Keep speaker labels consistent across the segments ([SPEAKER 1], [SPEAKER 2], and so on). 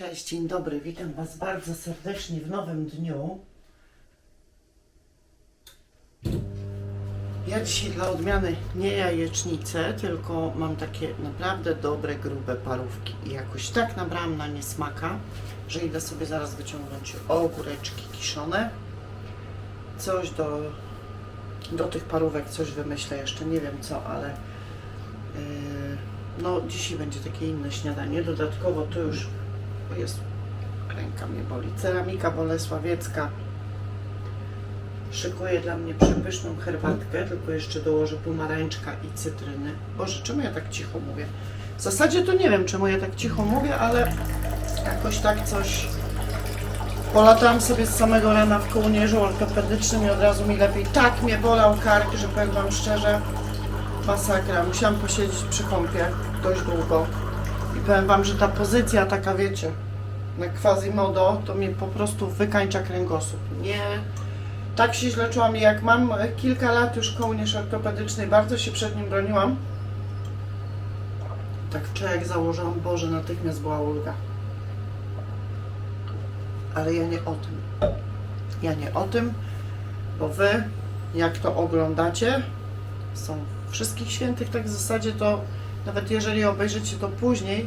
[SPEAKER 1] Cześć, dzień dobry, witam Was bardzo serdecznie w nowym dniu. Ja dzisiaj dla odmiany nie jajecznicę, tylko mam takie naprawdę dobre, grube parówki i jakoś tak nabrałam na nie smaka, że idę sobie zaraz wyciągnąć ogóreczki kiszone. Coś do, do tych parówek, coś wymyślę jeszcze, nie wiem co, ale yy, no dzisiaj będzie takie inne śniadanie. Dodatkowo to już o Jezu, ręka mnie boli. Ceramika Bolesławiecka szykuje dla mnie przepyszną herbatkę, tylko jeszcze dołożę pomarańczka i cytryny. Boże, czemu ja tak cicho mówię? W zasadzie to nie wiem, czemu ja tak cicho mówię, ale jakoś tak coś... Polatałam sobie z samego rana w kołnierzu ortopedycznym i od razu mi lepiej. Tak mnie bolał kark, że powiem Wam szczerze, masakra. Musiałam posiedzieć przy kąpie dość długo. I powiem Wam, że ta pozycja taka, wiecie, na quasimodo, to mnie po prostu wykańcza kręgosłup. Nie, tak się źle czułam jak mam kilka lat już kołnierz ortopedyczny, bardzo się przed nim broniłam. Tak wczoraj jak założyłam, Boże, natychmiast była ulga. Ale ja nie o tym. Ja nie o tym, bo Wy, jak to oglądacie, są wszystkich świętych, tak w zasadzie to nawet jeżeli obejrzycie to później,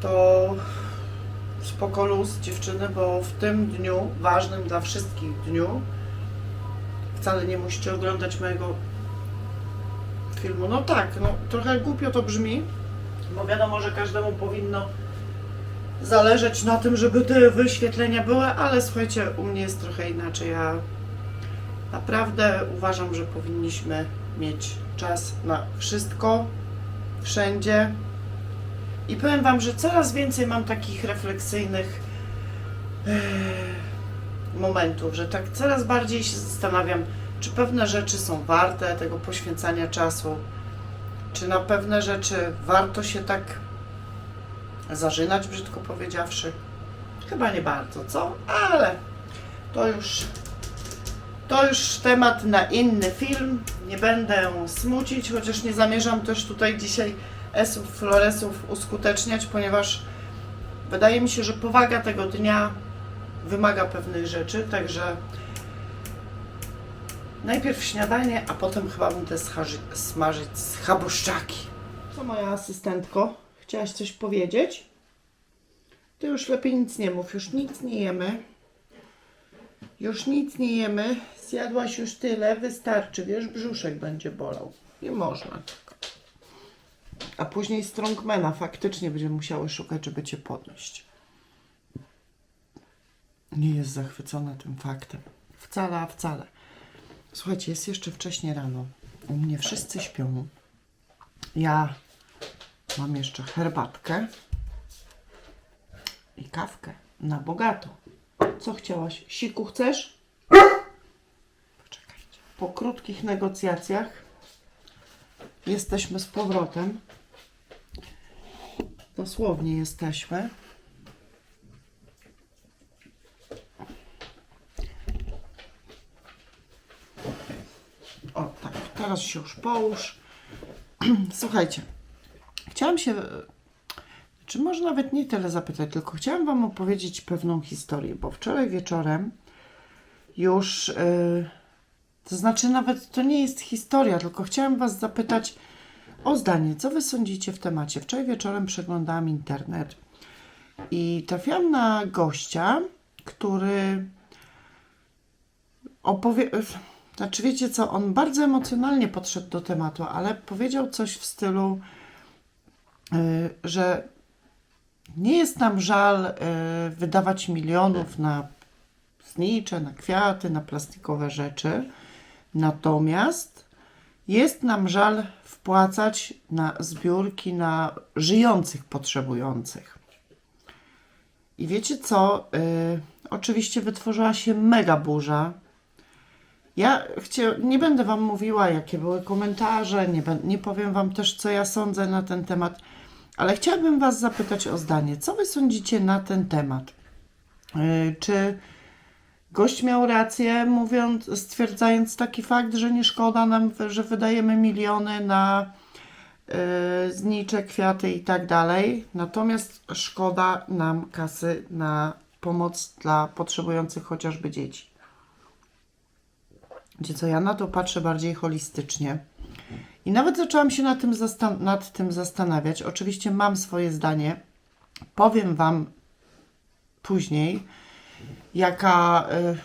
[SPEAKER 1] to spoko luz dziewczyny, bo w tym dniu, ważnym dla wszystkich dniu, wcale nie musicie oglądać mojego filmu. No tak, no trochę głupio to brzmi, bo wiadomo, że każdemu powinno zależeć na tym, żeby te wyświetlenia były, ale słuchajcie, u mnie jest trochę inaczej. Ja naprawdę uważam, że powinniśmy mieć czas na wszystko, wszędzie. I powiem Wam, że coraz więcej mam takich refleksyjnych eh, momentów, że tak coraz bardziej się zastanawiam, czy pewne rzeczy są warte tego poświęcania czasu, czy na pewne rzeczy warto się tak zażynać, brzydko powiedziawszy. Chyba nie bardzo, co? Ale to już to już temat na inny film. Nie będę smucić, chociaż nie zamierzam też tutaj dzisiaj esów, floresów uskuteczniać, ponieważ wydaje mi się, że powaga tego dnia wymaga pewnych rzeczy, także najpierw śniadanie, a potem chyba będę smażyć schaboszczaki. Co moja asystentko? Chciałaś coś powiedzieć? Ty już lepiej nic nie mów, już nic nie jemy. Już nic nie jemy. Zjadłaś już tyle, wystarczy. Wiesz, brzuszek będzie bolał. Nie można. A później strongmana faktycznie będziemy musiały szukać, żeby cię podnieść. Nie jest zachwycona tym faktem. Wcale, a wcale. Słuchajcie, jest jeszcze wcześnie rano. U mnie wszyscy śpią. Ja mam jeszcze herbatkę i kawkę na bogato. Co chciałaś? Siku chcesz? Poczekajcie. Po krótkich negocjacjach jesteśmy z powrotem. Dosłownie jesteśmy. O, tak, teraz się już połóż. Słuchajcie, chciałam się, czy może nawet nie tyle zapytać, tylko chciałam Wam opowiedzieć pewną historię, bo wczoraj wieczorem już, yy, to znaczy nawet to nie jest historia, tylko chciałam Was zapytać o zdanie, co Wy sądzicie w temacie. Wczoraj wieczorem przeglądałam internet i trafiłam na gościa, który opowie... Znaczy wiecie co, on bardzo emocjonalnie podszedł do tematu, ale powiedział coś w stylu, yy, że nie jest nam żal y, wydawać milionów na znicze, na kwiaty, na plastikowe rzeczy. Natomiast jest nam żal wpłacać na zbiórki na żyjących potrzebujących. I wiecie co? Y, oczywiście wytworzyła się mega burza. Ja chcia, nie będę Wam mówiła, jakie były komentarze, nie, nie powiem Wam też, co ja sądzę na ten temat. Ale chciałabym Was zapytać o zdanie. Co Wy sądzicie na ten temat? Yy, Czy gość miał rację, mówiąc, stwierdzając taki fakt, że nie szkoda nam, że wydajemy miliony na yy, znicze, kwiaty i tak dalej. Natomiast szkoda nam kasy na pomoc dla potrzebujących chociażby dzieci. Wiecie co, ja na to patrzę bardziej holistycznie. I nawet zaczęłam się nad tym, nad tym zastanawiać. Oczywiście mam swoje zdanie. Powiem Wam później, jaka, y,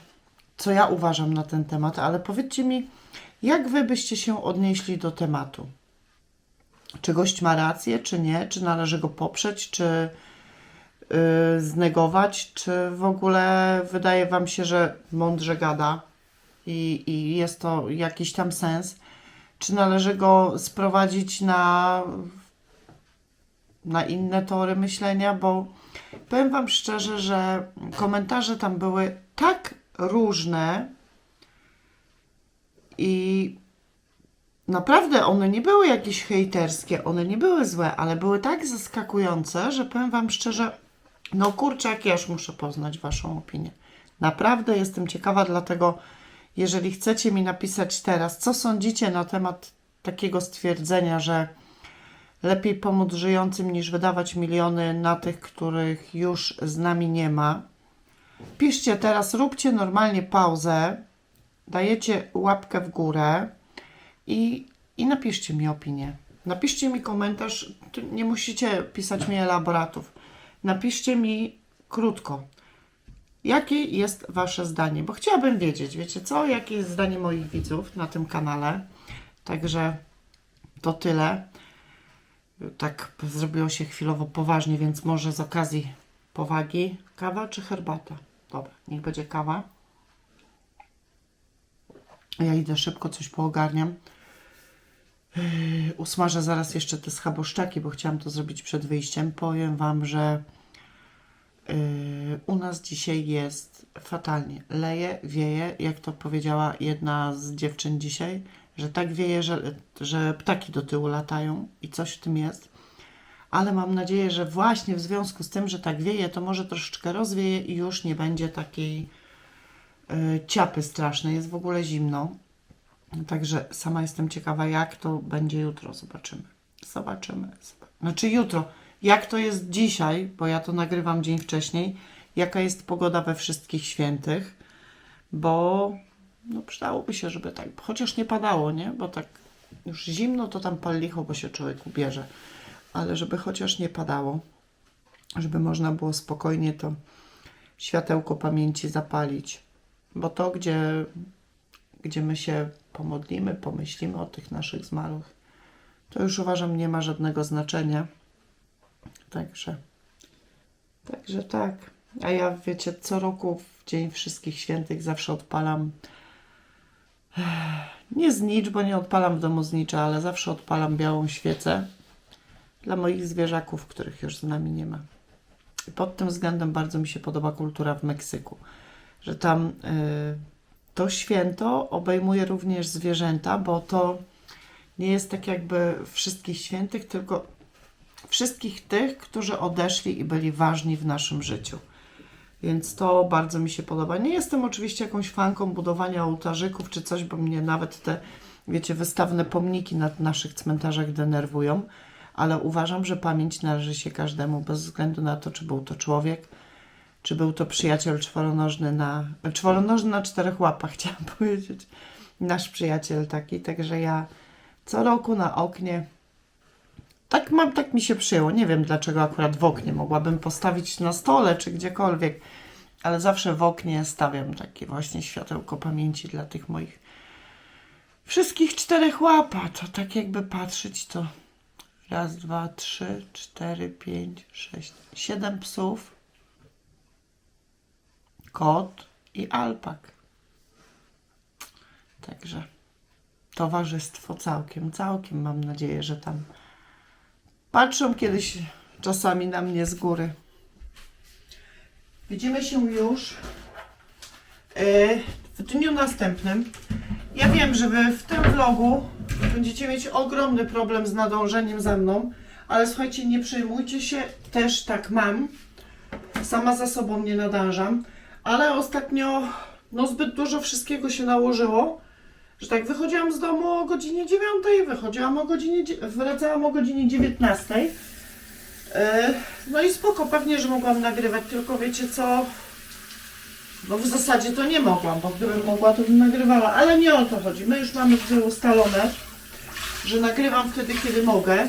[SPEAKER 1] co ja uważam na ten temat, ale powiedzcie mi, jak Wy byście się odnieśli do tematu? Czy gość ma rację, czy nie? Czy należy go poprzeć, czy y, znegować? Czy w ogóle wydaje Wam się, że mądrze gada i, i jest to jakiś tam sens? Czy należy go sprowadzić na, na inne tory myślenia? Bo powiem Wam szczerze, że komentarze tam były tak różne i naprawdę one nie były jakieś hejterskie, one nie były złe, ale były tak zaskakujące, że powiem Wam szczerze, no kurczę, jak ja już muszę poznać Waszą opinię. Naprawdę jestem ciekawa, dlatego jeżeli chcecie mi napisać teraz, co sądzicie na temat takiego stwierdzenia, że lepiej pomóc żyjącym niż wydawać miliony na tych, których już z nami nie ma. Piszcie teraz, róbcie normalnie pauzę, dajecie łapkę w górę i, i napiszcie mi opinię. Napiszcie mi komentarz, nie musicie pisać mi elaboratów. Napiszcie mi krótko, jakie jest Wasze zdanie, bo chciałabym wiedzieć, wiecie co, jakie jest zdanie moich widzów na tym kanale. Także to tyle. Tak zrobiło się chwilowo poważnie, więc może z okazji powagi kawa czy herbata? Dobra, niech będzie kawa. Ja idę szybko, coś poogarniam. Yy, Usmażę zaraz jeszcze te schaboszczaki, bo chciałam to zrobić przed wyjściem. Powiem Wam, że yy, u nas dzisiaj jest fatalnie. Leje, wieje, jak to powiedziała jedna z dziewczyn dzisiaj, że tak wieje, że, że ptaki do tyłu latają i coś w tym jest. Ale mam nadzieję, że właśnie w związku z tym, że tak wieje, to może troszeczkę rozwieje i już nie będzie takiej yy, ciapy strasznej. Jest w ogóle zimno. Także sama jestem ciekawa, jak to będzie jutro. Zobaczymy. Zobaczymy. Znaczy jutro. Jak to jest dzisiaj, bo ja to nagrywam dzień wcześniej. Jaka jest pogoda we wszystkich świętych, bo no przydałoby się, żeby tak, chociaż nie padało, nie? Bo tak już zimno to tam pal licho, bo się człowiek ubierze. Ale żeby chociaż nie padało, żeby można było spokojnie to światełko pamięci zapalić. Bo to, gdzie, gdzie my się pomodlimy, pomyślimy o tych naszych zmarłych, to już uważam nie ma żadnego znaczenia. Także, także tak. A ja wiecie, co roku w Dzień Wszystkich Świętych zawsze odpalam nie znicz, bo nie odpalam w domu znicza, ale zawsze odpalam białą świecę dla moich zwierzaków, których już z nami nie ma. I pod tym względem bardzo mi się podoba kultura w Meksyku, że tam y, to święto obejmuje również zwierzęta, bo to nie jest tak jakby wszystkich świętych, tylko wszystkich tych, którzy odeszli i byli ważni w naszym życiu. Więc to bardzo mi się podoba. Nie jestem oczywiście jakąś fanką budowania ołtarzyków czy coś, bo mnie nawet te, wiecie, wystawne pomniki na naszych cmentarzach denerwują, ale uważam, że pamięć należy się każdemu, bez względu na to, czy był to człowiek, czy był to przyjaciel czworonożny na, czworonożny na czterech łapach, chciałam powiedzieć. Nasz przyjaciel taki, także ja co roku na oknie tak mam, tak mi się przyjęło. Nie wiem dlaczego akurat w oknie. Mogłabym postawić na stole czy gdziekolwiek, ale zawsze w oknie stawiam takie właśnie światełko pamięci dla tych moich wszystkich czterech łapa. To tak jakby patrzeć, to raz, dwa, trzy, cztery, pięć, sześć, siedem psów, kot i alpak. Także towarzystwo całkiem, całkiem mam nadzieję, że tam patrzą kiedyś czasami na mnie z góry. Widzimy się już e, w dniu następnym. Ja wiem, że wy w tym vlogu będziecie mieć ogromny problem z nadążeniem za mną, ale słuchajcie, nie przejmujcie się, też tak mam. Sama za sobą nie nadążam, ale ostatnio no zbyt dużo wszystkiego się nałożyło, że tak wychodziłam z domu o godzinie 9, wychodziłam o godzinie, wracałam o godzinie 19. E, No i spoko, pewnie, że mogłam nagrywać, tylko wiecie co, no w zasadzie to nie mogłam, bo gdybym mogła, to bym nagrywała, ale nie o to chodzi. My już mamy ustalone, że nagrywam wtedy, kiedy mogę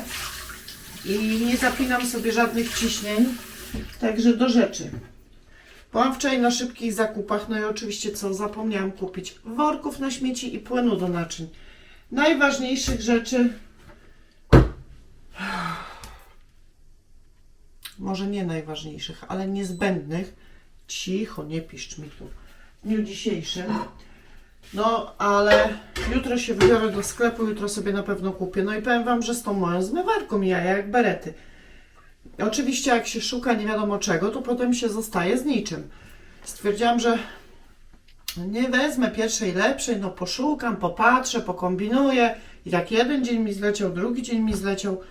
[SPEAKER 1] i nie zapinam sobie żadnych ciśnień, także do rzeczy. Byłam wczoraj na szybkich zakupach, no i oczywiście co, zapomniałam kupić worków na śmieci i płynu do naczyń. Najważniejszych rzeczy, może nie najważniejszych, ale niezbędnych, cicho, nie piszcz mi tu, w dniu dzisiejszym. No, ale jutro się wybiorę do sklepu, jutro sobie na pewno kupię. No i powiem Wam, że z tą moją zmywarką jaja jak berety. Oczywiście jak się szuka nie wiadomo czego, to potem się zostaje z niczym. Stwierdziłam, że nie wezmę pierwszej lepszej, no poszukam, popatrzę, pokombinuję. I tak jeden dzień mi zleciał, drugi dzień mi zleciał.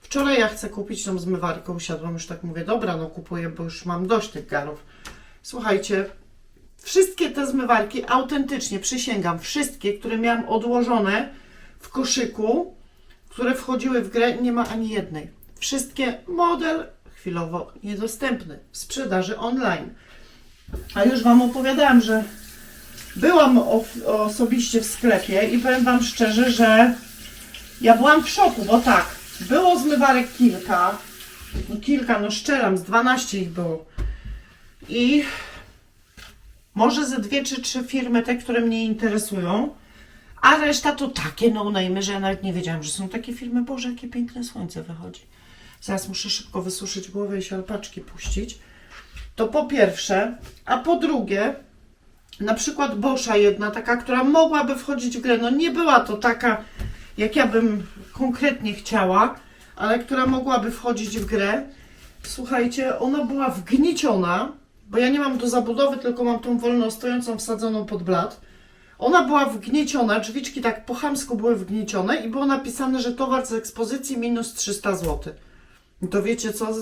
[SPEAKER 1] Wczoraj ja chcę kupić tą zmywarkę, usiadłam już tak mówię, dobra, no kupuję, bo już mam dość tych garów. Słuchajcie, wszystkie te zmywarki, autentycznie, przysięgam, wszystkie, które miałam odłożone w koszyku, które wchodziły w grę, nie ma ani jednej. Wszystkie model chwilowo niedostępny w sprzedaży online. A już Wam opowiadałam, że byłam osobiście w sklepie i powiem Wam szczerze, że ja byłam w szoku, bo tak, było zmywarek kilka, no kilka, no szczeram, z 12 ich było. I może ze dwie czy trzy firmy, te, które mnie interesują, a reszta to takie no-name, że ja nawet nie wiedziałam, że są takie firmy. Boże, jakie piękne słońce wychodzi. Zaraz muszę szybko wysuszyć głowę i się alpaczki puścić. To po pierwsze, a po drugie, na przykład Boscha jedna, taka, która mogłaby wchodzić w grę. No nie była to taka, jak ja bym konkretnie chciała, ale która mogłaby wchodzić w grę. Słuchajcie, ona była wgnieciona, bo ja nie mam do zabudowy, tylko mam tą wolno stojącą, wsadzoną pod blat. Ona była wgnieciona, drzwiczki tak po chamsku były wgniecione i było napisane, że towar z ekspozycji minus 300 zł. No to wiecie co?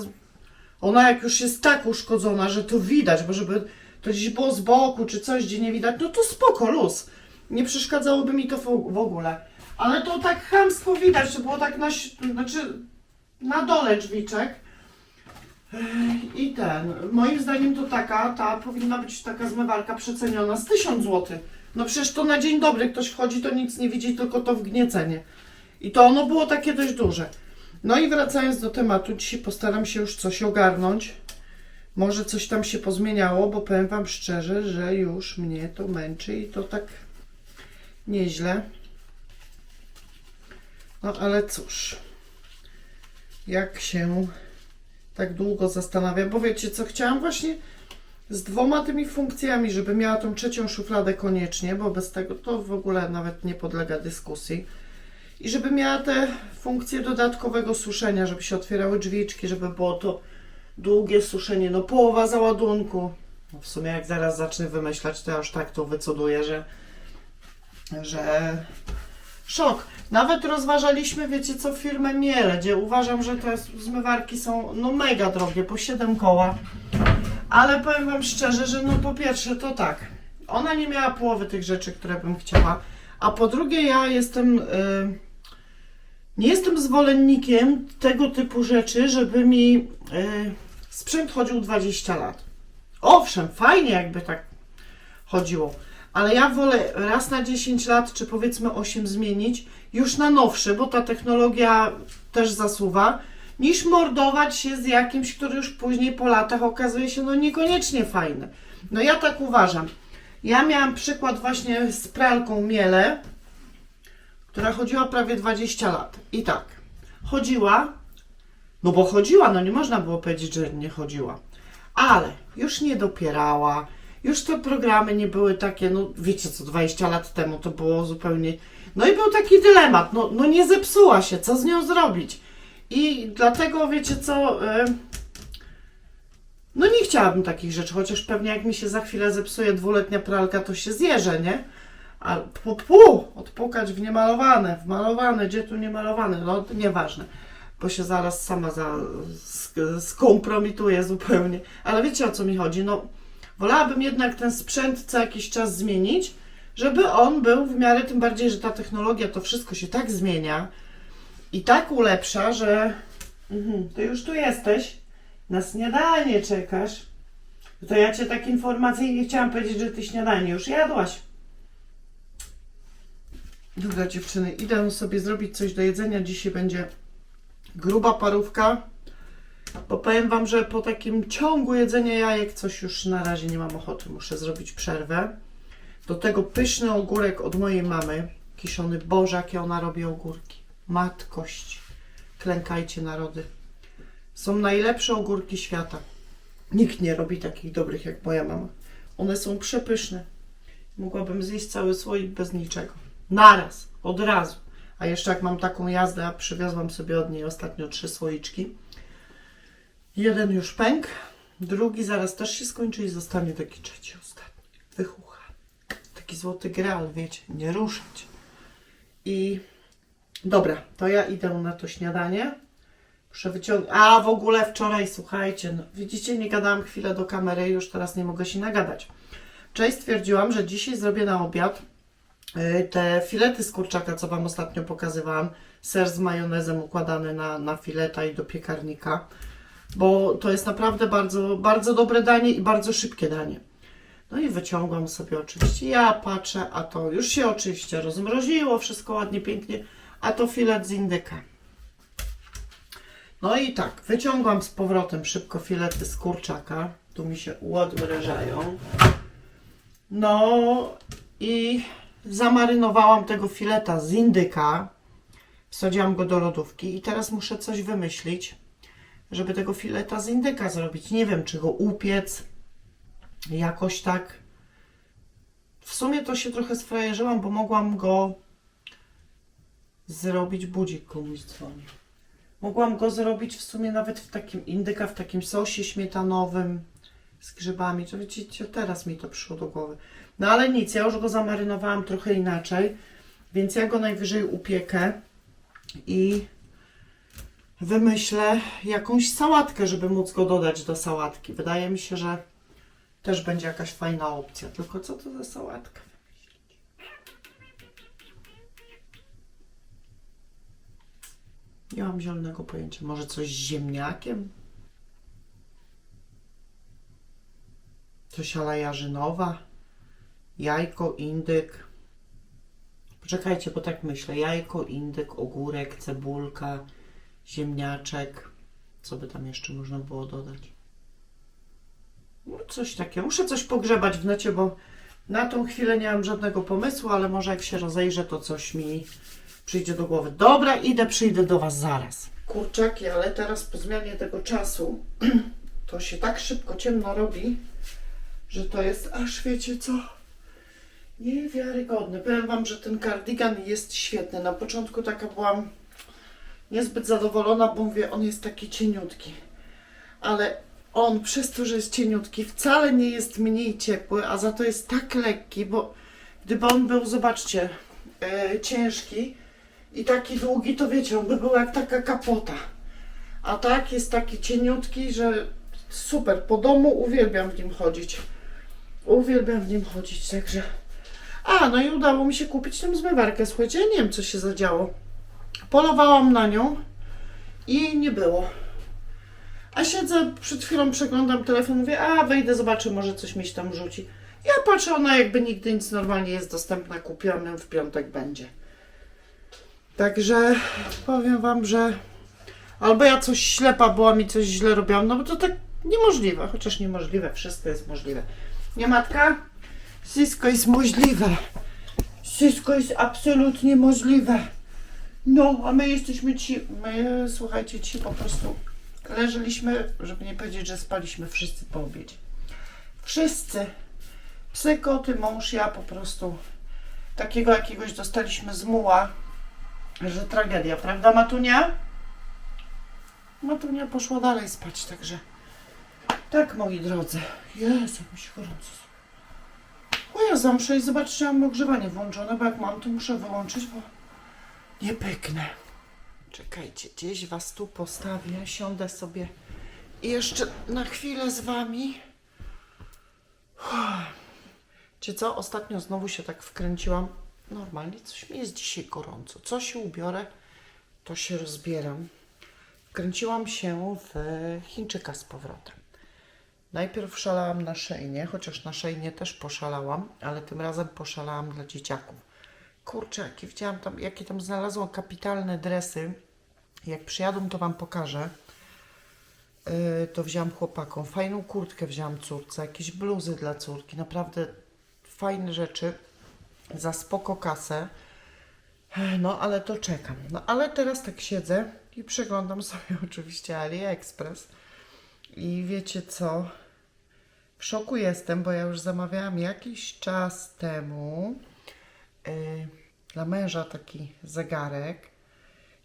[SPEAKER 1] Ona jak już jest tak uszkodzona, że to widać, bo żeby to gdzieś było z boku czy coś, gdzie nie widać, no to spoko, luz. Nie przeszkadzałoby mi to w ogóle. Ale to tak chamsko widać, że było tak na, znaczy na dole drzwiczek. I ten, moim zdaniem to taka, ta powinna być taka zmywarka przeceniona z 1000 zł. No przecież to na dzień dobry ktoś wchodzi, to nic nie widzi, tylko to wgniecenie. I to ono było takie dość duże. No i wracając do tematu, dzisiaj postaram się już coś ogarnąć. Może coś tam się pozmieniało, bo powiem Wam szczerze, że już mnie to męczy i to tak nieźle. No ale cóż, jak się tak długo zastanawia, bo wiecie co, chciałam właśnie z dwoma tymi funkcjami, żeby miała tą trzecią szufladę koniecznie, bo bez tego to w ogóle nawet nie podlega dyskusji. I żeby miała te funkcje dodatkowego suszenia, żeby się otwierały drzwiczki, żeby było to długie suszenie, no połowa załadunku. No w sumie jak zaraz zacznę wymyślać, to ja już tak to wycuduję, że, że szok. Nawet rozważaliśmy, wiecie co, firmę Miele, gdzie uważam, że te zmywarki są no mega drogie, po 7 koła. Ale powiem Wam szczerze, że no po pierwsze to tak, ona nie miała połowy tych rzeczy, które bym chciała, a po drugie ja jestem, y, nie jestem zwolennikiem tego typu rzeczy, żeby mi y, sprzęt chodził 20 lat. Owszem, fajnie jakby tak chodziło, ale ja wolę raz na 10 lat, czy powiedzmy 8 zmienić, już na nowszy, bo ta technologia też zasuwa, niż mordować się z jakimś, który już później po latach okazuje się no niekoniecznie fajny. No ja tak uważam. Ja miałam przykład właśnie z pralką Miele, która chodziła prawie 20 lat. I tak, chodziła, no bo chodziła, no nie można było powiedzieć, że nie chodziła. Ale już nie dopierała, już te programy nie były takie, no wiecie co, 20 lat temu to było zupełnie... No i był taki dylemat, no, no nie zepsuła się, co z nią zrobić? I dlatego, wiecie co, y, no nie chciałabym takich rzeczy, chociaż pewnie jak mi się za chwilę zepsuje dwuletnia pralka, to się zjeżę, nie? A pu, pu, odpukać w niemalowane, w malowane, gdzie tu niemalowane, no to nieważne, bo się zaraz sama za, zupełnie. Ale wiecie o co mi chodzi, no wolałabym jednak ten sprzęt co jakiś czas zmienić, żeby on był w miarę, tym bardziej, że ta technologia, to wszystko się tak zmienia i tak ulepsza, że mhm, ty już tu jesteś, na śniadanie czekasz. To ja cię tak informacyjnie chciałam powiedzieć, że ty śniadanie już jadłaś. Dobra dziewczyny, idę sobie zrobić coś do jedzenia. Dzisiaj będzie gruba parówka. Bo powiem Wam, że po takim ciągu jedzenia jajek coś już na razie nie mam ochoty. Muszę zrobić przerwę. Do tego pyszny ogórek od mojej mamy. Kiszony Boże, jakie ona robi ogórki. Matkość. Klękajcie narody. Są najlepsze ogórki świata. Nikt nie robi takich dobrych jak moja mama. One są przepyszne. Mogłabym zjeść cały słoik bez niczego. Naraz, od razu. A jeszcze jak mam taką jazdę, a przywiozłam sobie od niej ostatnio trzy słoiczki. Jeden już pęk, drugi zaraz też się skończy i zostanie taki trzeci, ostatni. Wychucha. Taki złoty graal, wiecie, nie ruszać. I dobra, to ja idę na to śniadanie. Muszę wyciągnąć. A w ogóle wczoraj, słuchajcie, no, widzicie, nie gadałam chwilę do kamery, już teraz nie mogę się nagadać. Wczoraj stwierdziłam, że dzisiaj zrobię na obiad te filety z kurczaka, co Wam ostatnio pokazywałam. Ser z majonezem układany na, na fileta i do piekarnika. Bo to jest naprawdę bardzo, bardzo dobre danie i bardzo szybkie danie. No i wyciągłam sobie oczywiście. Ja patrzę, a to już się oczywiście rozmroziło, wszystko ładnie, pięknie. A to filet z indyka. No i tak, wyciągłam z powrotem szybko filety z kurczaka. Tu mi się odmrażają. No i zamarynowałam tego fileta z indyka. Wsadziłam go do lodówki i teraz muszę coś wymyślić, żeby tego fileta z indyka zrobić. Nie wiem, czy go upiec jakoś tak. W sumie to się trochę sfrajerzyłam, bo mogłam go zrobić budzik komuś dzwoni. Mogłam go zrobić w sumie nawet w takim indyka, w takim sosie śmietanowym z grzybami. To widzicie, teraz mi to przyszło do głowy. No ale nic, ja już go zamarynowałam trochę inaczej, więc ja go najwyżej upiekę i wymyślę jakąś sałatkę, żeby móc go dodać do sałatki. Wydaje mi się, że też będzie jakaś fajna opcja. Tylko co to za sałatka? Nie mam zielonego pojęcia. Może coś z ziemniakiem? Coś ala jarzynowa? Jajko, indyk. Poczekajcie, bo tak myślę. Jajko, indyk, ogórek, cebulka, ziemniaczek. Co by tam jeszcze można było dodać? No coś takiego. Muszę coś pogrzebać w necie, bo na tą chwilę nie mam żadnego pomysłu, ale może jak się rozejrzę, to coś mi przyjdzie do głowy. Dobra, idę, przyjdę do Was zaraz. Kurczaki, ale teraz po zmianie tego czasu to się tak szybko ciemno robi, że to jest aż wiecie co? Niewiarygodne. Powiem Wam, że ten kardigan jest świetny. Na początku taka byłam niezbyt zadowolona, bo mówię, on jest taki cieniutki. Ale on przez to, że jest cieniutki, wcale nie jest mniej ciepły, a za to jest tak lekki, bo gdyby on był, zobaczcie, e, ciężki i taki długi, to wiecie, on by był jak taka kapota. A tak jest taki cieniutki, że super. Po domu uwielbiam w nim chodzić. Uwielbiam w nim chodzić, także. A, no i udało mi się kupić tę zmywarkę. Słuchajcie, ja nie wiem, co się zadziało. Polowałam na nią i nie było. A siedzę, przed chwilą przeglądam telefon, mówię, a wejdę, zobaczę, może coś mi się tam rzuci. Ja patrzę, ona jakby nigdy nic normalnie jest dostępna, kupiona w piątek będzie. Także powiem Wam, że albo ja coś ślepa byłam i coś źle robiłam, no bo to tak niemożliwe, chociaż niemożliwe, wszystko jest możliwe. Nie matka? Wszystko jest możliwe. Wszystko jest absolutnie możliwe. No, a my jesteśmy ci, my słuchajcie, ci po prostu leżeliśmy, żeby nie powiedzieć, że spaliśmy wszyscy po obiedzie. Wszyscy. Psy, koty, mąż, ja po prostu takiego jakiegoś dostaliśmy z muła, że tragedia, prawda Matunia? Matunia poszła dalej spać, także tak moi drodzy. Jezu, mi się gorąco zrobiło. O ja zamszę i zobaczcie, mam ogrzewanie włączone, bo jak mam, to muszę wyłączyć, bo nie pyknę. Czekajcie, gdzieś was tu postawię, siądę sobie jeszcze na chwilę z wami. Czy co? Ostatnio znowu się tak wkręciłam. Normalnie coś mi jest dzisiaj gorąco. Co się ubiorę, to się rozbieram. Wkręciłam się w Chińczyka z powrotem. Najpierw szalałam na szejnie, chociaż na szejnie też poszalałam, ale tym razem poszalałam dla dzieciaków. Kurczę, jakie widziałam tam, jakie tam znalazłam kapitalne dresy. Jak przyjadą, to Wam pokażę. Yy, to wziąłam chłopakom. Fajną kurtkę wziąłam córce, jakieś bluzy dla córki. Naprawdę fajne rzeczy. Za spoko kasę. No, ale to czekam. No, ale teraz tak siedzę i przeglądam sobie oczywiście AliExpress. I wiecie co? W szoku jestem, bo ja już zamawiałam jakiś czas temu yy, dla męża taki zegarek.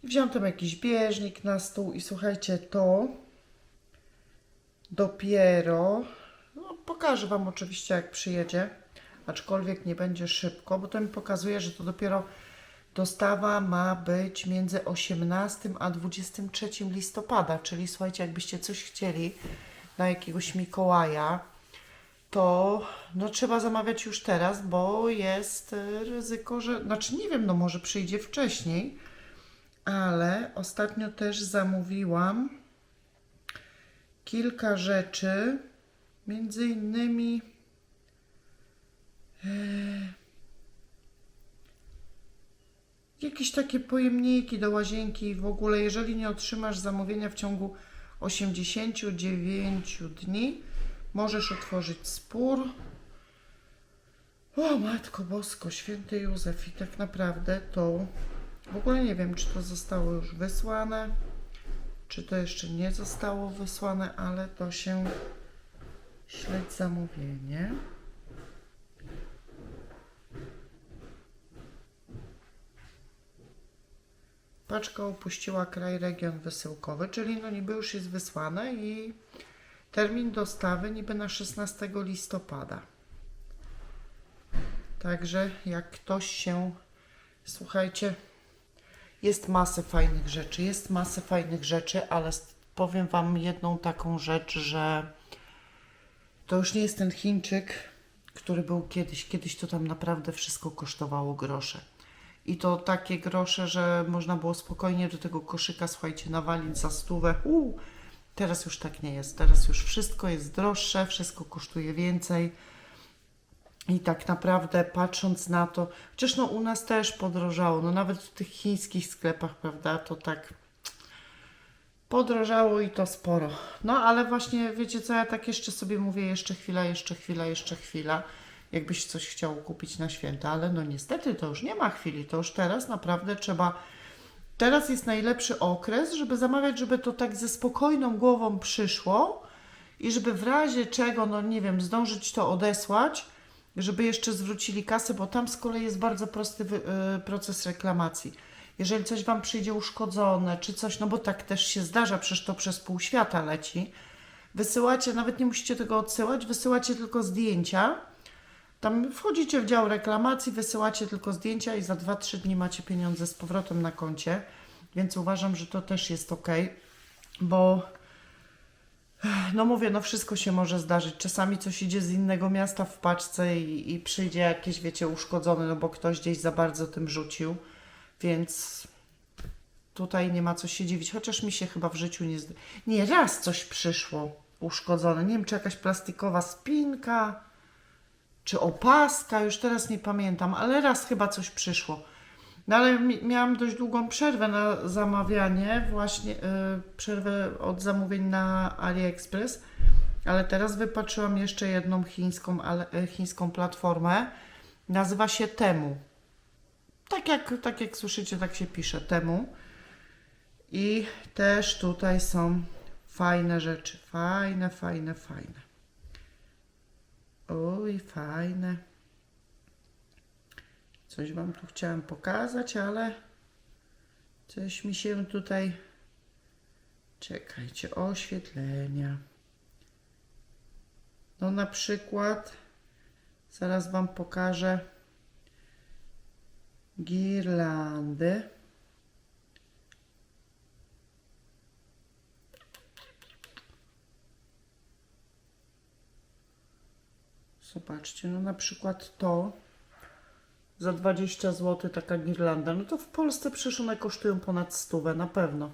[SPEAKER 1] I wziąłem tam jakiś bieżnik na stół i słuchajcie, to dopiero, no pokażę Wam oczywiście jak przyjedzie, aczkolwiek nie będzie szybko, bo to mi pokazuje, że to dopiero dostawa ma być między 18 a 23 listopada, czyli słuchajcie, jakbyście coś chcieli na jakiegoś Mikołaja, to no, trzeba zamawiać już teraz, bo jest y, ryzyko, że, znaczy nie wiem, no może przyjdzie wcześniej, ale ostatnio też zamówiłam kilka rzeczy, między innymi e, jakieś takie pojemniki do łazienki w ogóle, jeżeli nie otrzymasz zamówienia w ciągu 89 dni, możesz otworzyć spór. O Matko Bosko, święty Józef i tak naprawdę to w ogóle nie wiem, czy to zostało już wysłane, czy to jeszcze nie zostało wysłane, ale to się śledź zamówienie. Paczka opuściła kraj region wysyłkowy, czyli no niby już jest wysłane i termin dostawy niby na 16 listopada. Także jak ktoś się, słuchajcie, jest masę fajnych rzeczy, jest masę fajnych rzeczy, ale powiem Wam jedną taką rzecz, że to już nie jest ten Chińczyk, który był kiedyś. Kiedyś to tam naprawdę wszystko kosztowało grosze. I to takie grosze, że można było spokojnie do tego koszyka, słuchajcie, nawalić za stówę. Teraz już tak nie jest. Teraz już wszystko jest droższe, wszystko kosztuje więcej. I tak naprawdę patrząc na to, chociaż no u nas też podrożało, no nawet w tych chińskich sklepach, prawda, to tak podrożało i to sporo. No ale właśnie wiecie co, ja tak jeszcze sobie mówię, jeszcze chwila, jeszcze chwila, jeszcze chwila, jakbyś coś chciał kupić na święta, ale no niestety to już nie ma chwili, to już teraz naprawdę trzeba Teraz jest najlepszy okres, żeby zamawiać, żeby to tak ze spokojną głową przyszło i żeby w razie czego, no nie wiem, zdążyć to odesłać, żeby jeszcze zwrócili kasę, bo tam z kolei jest bardzo prosty y, proces reklamacji. Jeżeli coś Wam przyjdzie uszkodzone, czy coś, no bo tak też się zdarza, przecież to przez pół świata leci, wysyłacie, nawet nie musicie tego odsyłać, wysyłacie tylko zdjęcia, tam wchodzicie w dział reklamacji, wysyłacie tylko zdjęcia i za 2-3 dni macie pieniądze z powrotem na koncie. Więc uważam, że to też jest ok, bo no mówię, no wszystko się może zdarzyć. Czasami coś idzie z innego miasta w paczce i, i przyjdzie jakieś, wiecie, uszkodzone, no bo ktoś gdzieś za bardzo tym rzucił. Więc tutaj nie ma co się dziwić, chociaż mi się chyba w życiu nie. Nie, raz coś przyszło uszkodzone. Nie wiem, czy jakaś plastikowa spinka czy opaska, już teraz nie pamiętam, ale raz chyba coś przyszło. No ale mi, miałam dość długą przerwę na zamawianie, właśnie y, przerwę od zamówień na AliExpress, ale teraz wypatrzyłam jeszcze jedną chińską, ale, chińską platformę. Nazywa się Temu. Tak jak, tak jak słyszycie, tak się pisze Temu. I też tutaj są fajne rzeczy. Fajne, fajne, fajne. Oj, fajne. Coś Wam tu chciałam pokazać, ale coś mi się tutaj. Czekajcie, oświetlenia. No, na przykład, zaraz Wam pokażę girlandy. Zobaczcie, no na przykład to za 20 zł taka girlanda, no to w Polsce przecież one kosztują ponad stówę, na pewno.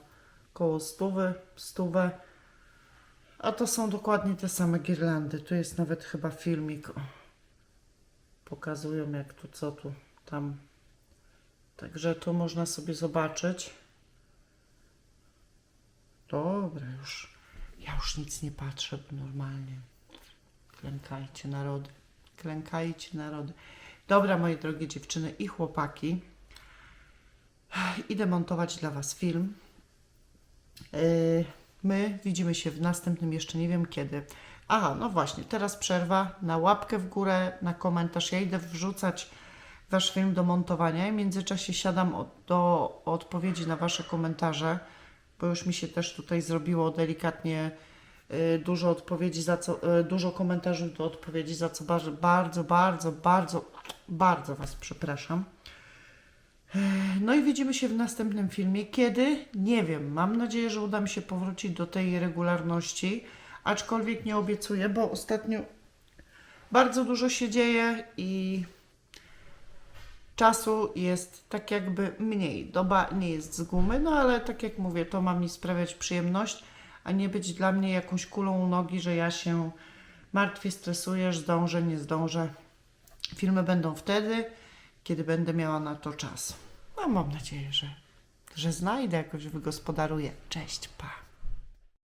[SPEAKER 1] Koło stówy, stówę. A to są dokładnie te same girlandy. Tu jest nawet chyba filmik. Pokazują jak tu, co tu, tam. Także tu można sobie zobaczyć. Dobra, już. Ja już nic nie patrzę, normalnie. Klękajcie narody. Klękajcie narody. Dobra, moje drogie dziewczyny i chłopaki. Idę montować dla Was film. Yy, My widzimy się w następnym, jeszcze nie wiem kiedy. Aha, no właśnie, teraz przerwa na łapkę w górę, na komentarz. Ja idę wrzucać Wasz film do montowania i w międzyczasie siadam do odpowiedzi na Wasze komentarze, bo już mi się też tutaj zrobiło delikatnie dużo odpowiedzi, za co, y, dużo komentarzy do odpowiedzi, za co bardzo, bardzo, bardzo, bardzo, bardzo Was przepraszam. No i widzimy się w następnym filmie. Kiedy? Nie wiem. Mam nadzieję, że uda mi się powrócić do tej regularności, aczkolwiek nie obiecuję, bo ostatnio bardzo dużo się dzieje i czasu jest tak jakby mniej. Doba nie jest z gumy, no ale tak jak mówię, to ma mi sprawiać przyjemność, a nie być dla mnie jakąś kulą u nogi, że ja się martwię, stresuję, zdążę, nie zdążę. Filmy będą wtedy, kiedy będę miała na to czas. No mam nadzieję, że, że znajdę jakoś wygospodaruję. Cześć, pa.